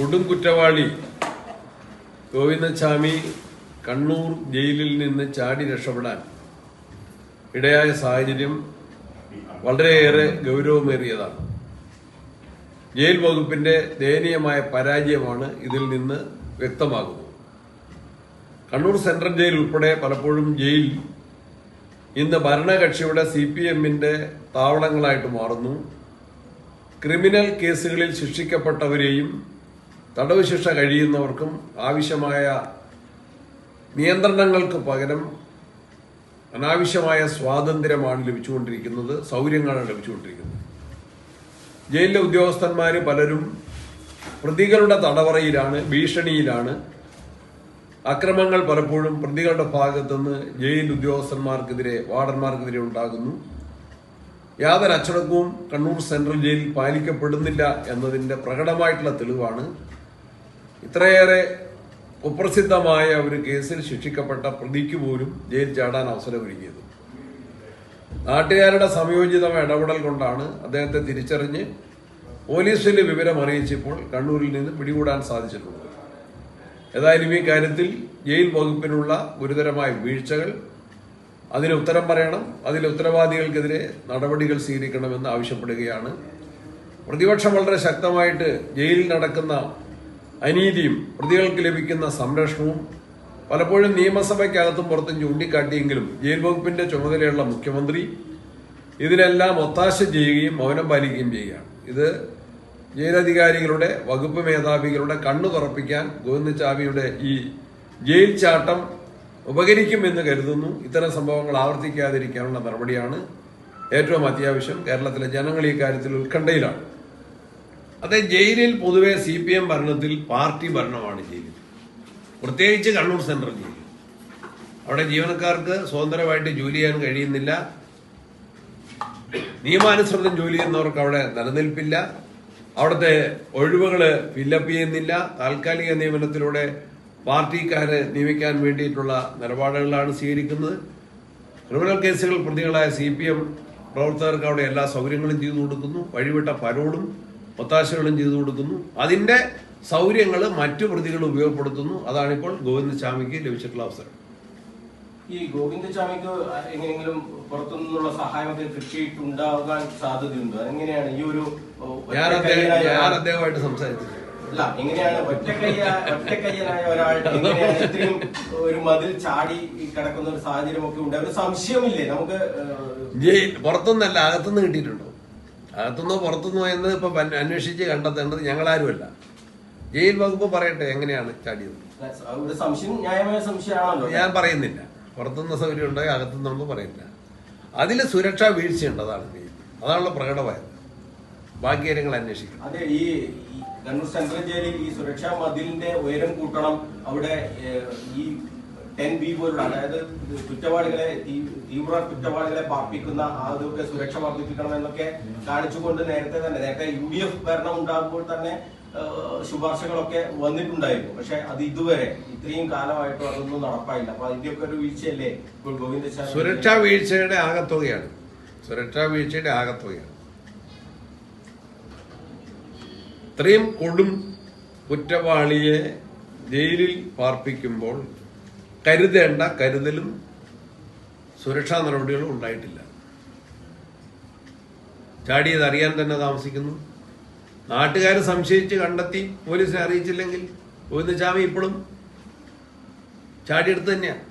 കൊടും കുറ്റവാളി ഗോവിന്ദസ്വാമി കണ്ണൂർ ജയിലിൽ നിന്ന് ചാടി രക്ഷപ്പെടാൻ ഇടയായ സാഹചര്യം വളരെയേറെ ഗൗരവമേറിയതാണ്. ജയിൽ വകുപ്പിന്റെ ദയനീയമായ പരാജയമാണ് ഇതിൽ നിന്ന് വ്യക്തമാകുന്നത്. കണ്ണൂർ സെൻട്രൽ ജയിൽ ഉൾപ്പെടെ പലപ്പോഴും ജയിൽ ഇന്ന് ഭരണകക്ഷിയുടെ സി പി എമ്മിന്റെ താവളങ്ങളായിട്ട് മാറുന്നു. ക്രിമിനൽ കേസുകളിൽ ശിക്ഷിക്കപ്പെട്ടവരെയും തടവ് ശിക്ഷ കഴിയുന്നവർക്കും ആവശ്യമായ നിയന്ത്രണങ്ങൾക്ക് പകരം അനാവശ്യമായ സ്വാതന്ത്ര്യമാണ് ലഭിച്ചുകൊണ്ടിരിക്കുന്നത് സൗകര്യങ്ങളാണ് ലഭിച്ചുകൊണ്ടിരിക്കുന്നത്. ജയിലിലെ ഉദ്യോഗസ്ഥന്മാർ പലരും പ്രതികളുടെ തടവറയിലാണ് ഭീഷണിയിലാണ്. അക്രമങ്ങൾ പലപ്പോഴും പ്രതികളുടെ ഭാഗത്തുനിന്ന് ജയിൽ ഉദ്യോഗസ്ഥന്മാർക്കെതിരെ വാർഡന്മാർക്കെതിരെ ഉണ്ടാകുന്നു. യാതൊരു അച്ചടക്കവും കണ്ണൂർ സെൻട്രൽ ജയിലിൽ പാലിക്കപ്പെടുന്നില്ല എന്നതിന്റെ പ്രകടമായിട്ടുള്ള തെളിവാണ് ഇത്രയേറെ കുപ്രസിദ്ധമായ ഒരു കേസിൽ ശിക്ഷിക്കപ്പെട്ട പ്രതിക്ക് പോലും ജയിൽ ചാടാൻ അവസരമൊരുങ്ങിയത് നാട്ടുകാരുടെ സംയോജിതമായ ഇടപെടൽ കൊണ്ടാണ് അദ്ദേഹത്തെ തിരിച്ചറിഞ്ഞ് പോലീസിൽ വിവരം അറിയിച്ചപ്പോൾ കണ്ണൂരിൽ നിന്ന് പിടികൂടാൻ സാധിച്ചിട്ടുള്ളത് ഏതായാലും ഈ കാര്യത്തിൽ ജയിൽ വകുപ്പിനുള്ള ഗുരുതരമായ വീഴ്ചകൾ അതിന് ഉത്തരം പറയണം. അതിലെ ഉത്തരവാദികൾക്കെതിരെ നടപടികൾ സ്വീകരിക്കണമെന്ന് ആവശ്യപ്പെടുകയാണ്. പ്രതിപക്ഷം വളരെ ശക്തമായിട്ട് ജയിലിൽ നടക്കുന്ന അനീതിയും പ്രതികൾക്ക് ലഭിക്കുന്ന സംരക്ഷണവും പലപ്പോഴും നിയമസഭയ്ക്കകത്തും പുറത്തും ചൂണ്ടിക്കാട്ടിയെങ്കിലും ജയിൽ വകുപ്പിന്റെ ചുമതലയുള്ള മുഖ്യമന്ത്രി ഇതിനെല്ലാം ഒത്താശ ചെയ്യുകയും മൗനം പാലിക്കുകയും ചെയ്യുകയാണ്. ഇത് ജയിലധികാരികളുടെ വകുപ്പ് മേധാവികളുടെ കണ്ണു തുറപ്പിക്കാൻ ഗോവിന്ദചാമിയുടെ ഈ ജയിൽ ചാട്ടം ഉപകരിക്കുമെന്ന് കരുതുന്നു. ഇത്തരം സംഭവങ്ങൾ ആവർത്തിക്കാതിരിക്കാനുള്ള നടപടിയാണ് ഏറ്റവും അത്യാവശ്യം. കേരളത്തിലെ ജനങ്ങൾ ഈ കാര്യത്തിൽ ഉത്കണ്ഠയിലാണ്. അതെ ജയിലിൽ പൊതുവെ സി പി എം ഭരണത്തിൽ പാർട്ടി ഭരണമാണ് ജയിലിൽ. പ്രത്യേകിച്ച് കണ്ണൂർ സെൻട്രൽ ജയിലിൽ. അവിടെ ജീവനക്കാർക്ക് സ്വതന്ത്രമായിട്ട് ജോലി ചെയ്യാൻ കഴിയുന്നില്ല. നിയമാനുസൃതം ജോലി ചെയ്യുന്നവർക്ക് അവിടെ നിലനിൽപ്പില്ല. അവിടുത്തെ ഒഴിവുകൾ ഫില്ലപ്പ് ചെയ്യുന്നില്ല. താൽക്കാലിക നിയമനത്തിലൂടെ പാർട്ടിക്കാരെ നിയമിക്കാൻ വേണ്ടിയിട്ടുള്ള നിലപാടുകളാണ് സ്വീകരിക്കുന്നത്. ക്രിമിനൽ കേസുകൾ പ്രതികളായ സി പി എം പ്രവർത്തകർക്ക് അവിടെ എല്ലാ സൗകര്യങ്ങളും ചെയ്തു കൊടുക്കുന്നു. വഴിവിട്ട പരോടും ഒത്താശകളും ചെയ്തു കൊടുക്കുന്നു. അതിന്റെ സൗകര്യങ്ങൾ മറ്റു പ്രതികൾ ഉപയോഗപ്പെടുത്തുന്നു. അതാണ് അതാണിപ്പോൾ ഗോവിന്ദസ്വാമിക്ക് ലഭിച്ചിട്ടുള്ള അവസരം. ഈ ഗോവിന്ദസ്വാമിക്ക് എങ്ങനെയെങ്കിലും പുറത്തുനിന്നുള്ള സഹായമൊക്കെ കിട്ടിയിട്ടുണ്ടാകാൻ സാധ്യതയുണ്ടോ. എങ്ങനെയാണ് ഈ ഒരു ഞാൻ അദ്ദേഹമായിട്ട് സംസാരിച്ചു അല്ല എങ്ങനെയാണ് ഒറ്റക്കയ്യ ഒറ്റക്കയ്യനായ ഒരാൾ ഇത്രയും ഒരു മതിൽ ചാടി കിടക്കുന്ന ഒരു സാഹചര്യമൊക്കെ ഉണ്ട്? ഒരു സംശയമില്ലേ? നമുക്ക് പുറത്തുനിന്നല്ല അകത്തുനിന്ന് കിട്ടിയിട്ടുണ്ടോ? അകത്തുനിന്നോ പുറത്തുനിന്നോ എന്ന് ഇപ്പൊ അന്വേഷിച്ച് കണ്ടെത്തേണ്ടത് ഞങ്ങളാരുമല്ല. ജയിൽ വകുപ്പ് പറയട്ടെ എങ്ങനെയാണ് ചാടിയത്? ഞാൻ പറയുന്നില്ല. പുറത്തുനിന്ന് സൗകര്യം ഉണ്ടെങ്കിൽ അകത്തുനിന്നൊന്നും പറയില്ല. അതിൽ സുരക്ഷാ വീഴ്ചയുണ്ട് അതാണ് അതാണല്ലോ പ്രകടമായത്. ബാക്കി കാര്യങ്ങൾ അന്വേഷിക്കണം. അതെ ഈ കണ്ണൂർ സെൻട്രൽ ജയിലിൽ ഈ സുരക്ഷാ മതിലിന്റെ ഉയരം കൂട്ടണം. അവിടെ ഈ ടെൻ ബി പോലുള്ള അതായത് കുറ്റവാളികളെ തീവ്ര കുറ്റവാളികളെ പാർപ്പിക്കുന്ന അതൊക്കെ സുരക്ഷ വർദ്ധിപ്പിക്കണം എന്നൊക്കെ കാണിച്ചുകൊണ്ട് നേരത്തെ തന്നെ നേരത്തെ യു ഡി എഫ് ഭരണം ഉണ്ടാകുമ്പോൾ തന്നെ ശുപാർശകളൊക്കെ വന്നിട്ടുണ്ടായിരുന്നു. പക്ഷെ അത് ഇതുവരെ ഇത്രയും കാലമായിട്ടും അതൊന്നും നടപ്പായില്ല. അപ്പൊ അതിന്റെയൊക്കെ ഒരു വീഴ്ചയല്ലേ? ഇപ്പോൾ ഗോവിന്ദ സുരക്ഷാ വീഴ്ചയുടെ ആകത്തുകയാണ്. സുരക്ഷാ വീഴ്ചയുടെ ആകത്തുകയാണ്. ഇത്രയും കൊടും കുറ്റവാളിയെ ജയിലിൽ പാർപ്പിക്കുമ്പോൾ കരുതേണ്ട കരുതലും സുരക്ഷാ നടപടികളും ഉണ്ടായിട്ടില്ല. ചാടിയത് അറിയാൻ തന്നെ താമസിക്കുന്നു. നാട്ടുകാർ സംശയിച്ച് കണ്ടെത്തി പോലീസിനെ അറിയിച്ചില്ലെങ്കിൽ ഗോവിന്ദസ്വാമി ഇപ്പോഴും ചാടിയെടുത്ത് തന്നെയാണ്